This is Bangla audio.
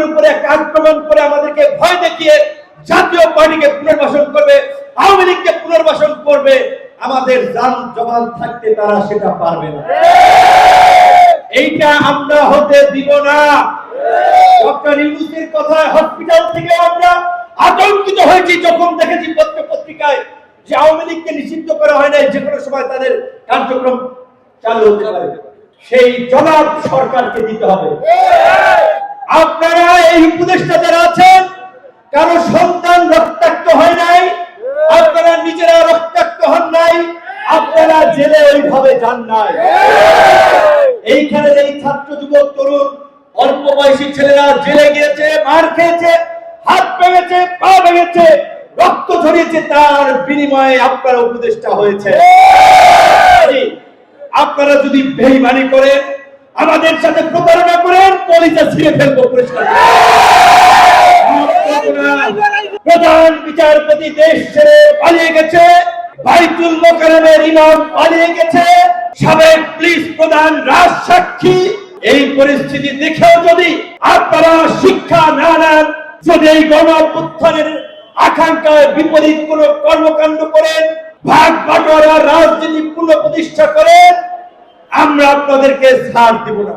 আমাদের উপরে একটা আক্রমণ করে আমাদেরকে ভয় দেখিয়ে জাতীয় পার্টিকে পুনর্বাসন করবে, আওয়ামী লীগকে পুনর্বাসন করবে, আমাদের জান জবান থাকতে তারা সেটা পারবে না। এইটা আমরা হতে দিব না। ডক্টর কথায় হসপিটাল থেকে আমরা আতঙ্কিত হয়েছি, যখন দেখেছি পত্র পত্রিকায় যে আওয়ামী লীগকে নিষিদ্ধ করা হয় নাই যে কোনো সময় তাদের কার্যক্রম চালু হতে পারে। সেই জবাব সরকারকে দিতে হবে। আপনারা উপদেষ্টা যারা আছেন, কারও সন্তান রক্তাক্ত হয় নাই, আপনারা নিজেরা রক্তাক্ত হন নাই, আপনারা জেলে ওইভাবে যান নাই এইখানে এই ছাত্র যুবক তরুণ, অল্প বয়সী ছেলেরা জেলে গিয়েছে, মার খেয়েছে, হাত ভেঙেছে, পা ভেঙেছে, রক্ত ঝরিয়েছে, তার বিনিময়ে আপনারা উপদেষ্টা হয়েছে আপনারা যদি বেইমানি করেন, আমাদের সাথে প্রতারণা করেন কলিজা ছিঁড়ে ফেলব, পরিষ্কার করে। প্রধান বিচারপতি দেশ ছেড়ে পালিয়ে গেছে। বাইতুল মোকারমের ইমাম পালিয়ে গেছে। সাবেক পুলিশ প্রধান রাজ সাক্ষী। এই পরিস্থিতি দেখেও যদি আপনারা শিক্ষা না নেন, যদি এই গণ আকাঙ্ক্ষায় বিপরীত কোন কর্মকাণ্ড করেন, ভাগ বাটোয়ারা রাজনীতি পুনঃ প্রতিষ্ঠা করেন, আমরা আপনাদেরকে ছাড় দিব না।